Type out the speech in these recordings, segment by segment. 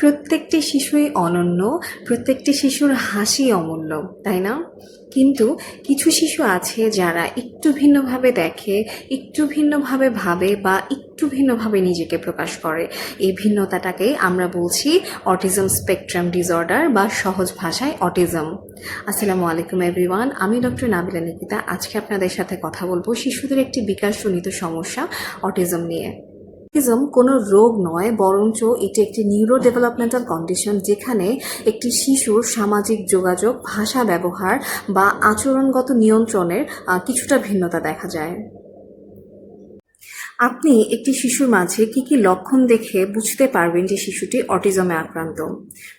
প্রত্যেকটি শিশুই অনন্য, প্রত্যেকটি শিশুর হাসি অমূল্য, তাই না? কিন্তু কিছু শিশু আছে যারা একটু ভিন্নভাবে দেখে, একটু ভিন্নভাবে ভাবে বা একটু ভিন্নভাবে নিজেকে প্রকাশ করে। এই ভিন্নতাটাকেই আমরা বলছি অটিজম স্পেকট্রাম ডিসঅর্ডার বা সহজ ভাষায় অটিজম। আসসালামু আলাইকুম এভরিওয়ান, আমি ডক্টর নাবিলা নিকিতা। আজকে আপনাদের সাথে কথা বলব শিশুদের একটি বিকাশজনিত সমস্যা, অটিজম নিয়ে। অটিজম কোনো রোগ নয়, বরঞ্চ এটি একটি নিউরো ডেভেলপমেন্টাল কন্ডিশন যেখানে একটি শিশুর সামাজিক যোগাযোগ, ভাষা ব্যবহার বা আচরণগত নিয়ন্ত্রণের কিছুটা ভিন্নতা দেখা যায়। আপনি একটি শিশুর মাঝে কি কি লক্ষণ দেখে বুঝতে পারবেন যে শিশুটি অটিজমে আক্রান্ত?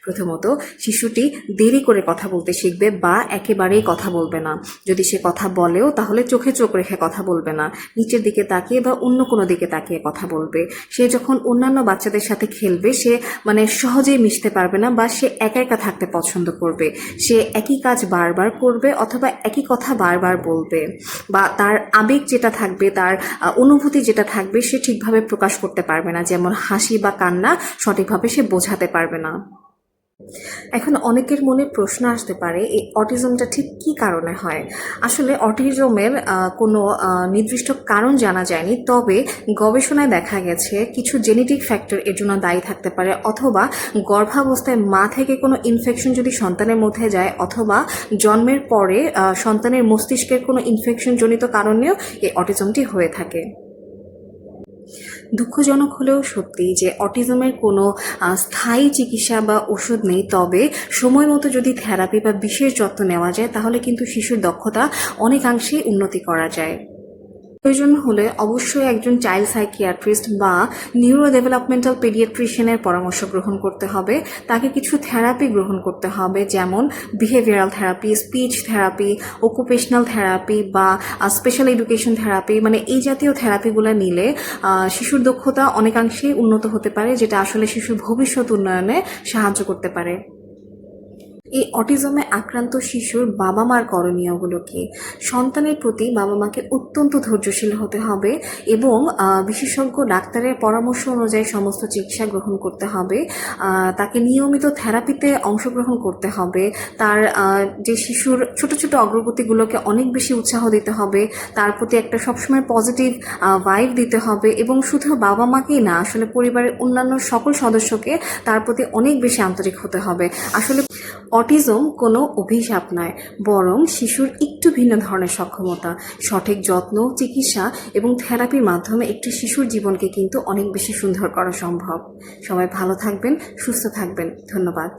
প্রথমত শিশুটি দেরি করে কথা বলতে শিখবে বা একেবারেই কথা বলবে না। যদি সে কথা বলেও তাহলে চোখে চোখ রেখে কথা বলবে না। নিচের দিকে তাকিয়ে বা অন্য কোনো দিকে তাকিয়ে কথা বলবে। সে যখন অন্যান্য বাচ্চাদের সাথে খেলবে সে মানে সহজেই মিশতে পারবে না বা সে একা একা থাকতে পছন্দ করবে। সে একই কাজ বারবার করবে অথবা একই কথা বারবার বলবে বা তার আবেগ যেটা থাকবে তার আহ, অনুভূতি যেটা থাকবে সে ঠিকভাবে প্রকাশ করতে পারবে না। যেমন হাসি বা কান্না সঠিকভাবে সে বোঝাতে পারবে না। এখন অনেকের মনে প্রশ্ন আসতে পারে, এই অটিজমটা ঠিক কী কারণে হয়? আসলে অটিজমের কোনো নির্দিষ্ট কারণ জানা যায়নি, তবে গবেষণায় দেখা গেছে কিছু জেনেটিক ফ্যাক্টর এর জন্য দায়ী থাকতে পারে, অথবা গর্ভাবস্থায় মা থেকে কোনো ইনফেকশন যদি সন্তানের মধ্যে যায়, অথবা জন্মের পরে সন্তানের মস্তিষ্কের কোনো ইনফেকশনজনিত কারণেও এই অটিজমটি হয়ে থাকে। দুঃখজনক হলেও সত্যি যে অটিজমের কোনো স্থায়ী চিকিৎসা বা ওষুধ নেই, তবে সময় মতো যদি থেরাপি বা বিশেষ যত্ন নেওয়া যায়, তাহলে কিন্তু শিশুর দক্ষতা অনেকাংশেই উন্নতি করা যায়। প্রয়োজন হলে অবশ্যই একজন চাইল্ড সাইকিয়াট্রিস্ট বা নিউরো ডেভেলপমেন্টাল পেডিয়াট্রিশিয়ানের পরামর্শ গ্রহণ করতে হবে। তাকে কিছু থেরাপি গ্রহণ করতে হবে, যেমন behavioural therapy speech therapy occupational therapy বা স্পেশাল এডুকেশন থেরাপি মানে এই জাতীয় থেরাপিগুলো নিলে শিশুর দক্ষতা অনেকাংশেই উন্নত হতে পারে, যেটা আসলে শিশুর ভবিষ্যৎ উন্নয়নে সাহায্য করতে পারে। এই অটিজমে আক্রান্ত শিশুর বাবা মার করণীয়গুলো কি? সন্তানের প্রতি বাবা মাকে অত্যন্ত ধৈর্যশীল হতে হবে এবং বিশেষজ্ঞ ডাক্তারের পরামর্শ অনুযায়ী সমস্ত চিকিৎসা গ্রহণ করতে হবে। তাকে নিয়মিত থেরাপিতে অংশগ্রহণ করতে হবে। তার যে শিশুর ছোট ছোট অগ্রগতিগুলোকে অনেক বেশি উৎসাহ দিতে হবে। তার প্রতি একটা সবসময় পজিটিভ ভাইব দিতে হবে এবং শুধু বাবা মাকেই না, আসলে পরিবারের অন্যান্য সকল সদস্যকে তার প্রতি অনেক বেশি আন্তরিক হতে হবে। আসলে অটিজম কোনো অভিশাপ নয়, বরং শিশুর একটু ভিন্ন ধরনের সক্ষমতা, সঠিক যত্ন, চিকিৎসা এবং থেরাপির মাধ্যমে একটি শিশুর জীবনকে কিন্তু অনেক বেশি সুন্দর করা সম্ভব। সবাই ভালো থাকবেন, সুস্থ থাকবেন। ধন্যবাদ।